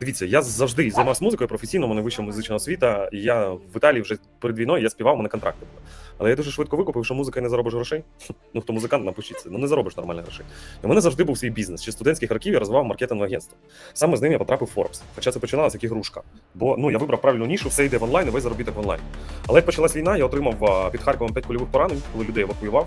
Дивіться, я завжди займався музикою професійно, у мене вища музична освіта, і я в Італії вже перед війною я співав, у мене контракти були. Але я дуже швидко викупив, що музика не заробиш грошей. Ну, хто музикант, напишіться, ну не заробиш нормальних грошей. І у мене завжди був свій бізнес. Ще студентських років я розвивав маркетингове агентство. Саме з ним я потрапив в Forbes. Хоча це починалося як ігрушка. Бо ну я вибрав правильну нішу, все йде в онлайн, і весь заробіток в онлайн. Але як почалась війна, я отримав під Харковом 5 кульових поранень, коли людей евакуював.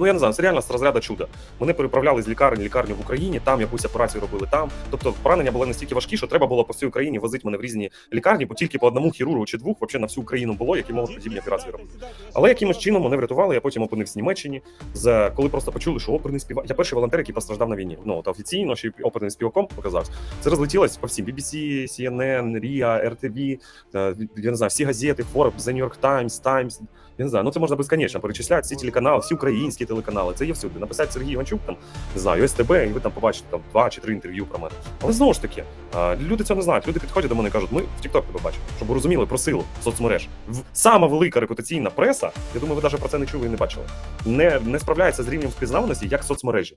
Ну я не знаю, це реально з розряду чуда. Вони переправляли з лікарні лікарню в Україні, там якусь операцію робили там. Тобто поранення були настільки важкі, що треба було по всій Україні возити мене в різні лікарні, бо тільки по одному хірургу чи двох взагалі на всю Україну було, які можуть подібні операції робити. Але якимось чином мене врятували. Я потім опинився в Німеччині. За коли просто почули, що оперний співак. Я перший волонтер, який постраждав на війні. Ну от офіційно, ще оперним співаком показався. Це розлетілось по всім BBC, CNN, RIA, RTV, я не знаю, всі газети, Forbes, The New York Times, Times. Я не знаю, ну це можна безконечно перечисляти. Всі телеканали, всі українські телеканали. Це є всюди. Написати Сергій Іванчук, там не знаю, СТБ, і ви там побачите там два чи три інтерв'ю про мене. Але знову ж таки, люди цього не знають. Люди підходять до мене і кажуть, ми в TikTok тебе бачимо, щоб ви розуміли про силу соцмереж. Сама велика репутаційна преса, я думаю, ви навіть про це не чули і не бачили. Не, не справляється з рівнем впізнаваності, як соцмережі.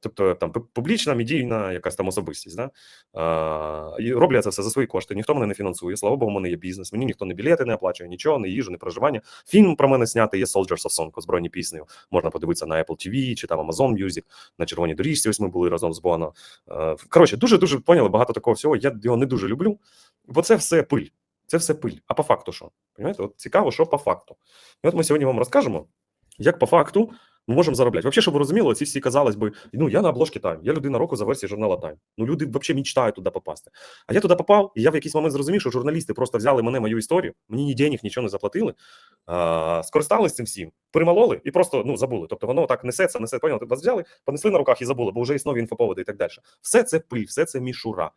Тобто там публічна, медійна якась там особистість. Да? А, і роблю я це все за свої кошти. Ніхто мене не фінансує. Слава Богу, в мене є бізнес. Мені ніхто не білети не оплачує, нічого, не їжу, не проживання. Фільм про мене знятий є Soldiers of Song, озброєні піснею. Можна подивитися на Apple TV чи там Amazon Music, на червоній доріжці. Ось ми були разом з Боно. Коротше, дуже дуже поняли багато такого всього. Я його не дуже люблю, бо це все пиль. Це все пиль. А по факту що? Понимаєте? От цікаво, що по факту. І от ми сьогодні вам розкажемо, як по факту можемо заробляти. Взагалі, щоб ви розуміли, ці всі казалось би, ну я на обложці Time, я людина року за версією журнала Time. Ну люди взагалі мечтають туди попасти. А я туди попав, і я в якийсь момент зрозумів, що журналісти просто взяли мене мою історію, мені ні денег, нічого не заплатили, а, скористались цим всім, перемололи і просто ну забули. Тобто воно так несеться, несе, поняли, вас взяли, понесли на руках і забули, бо вже є нові інфоповоди і так далі. Все це пиль, все це мішура.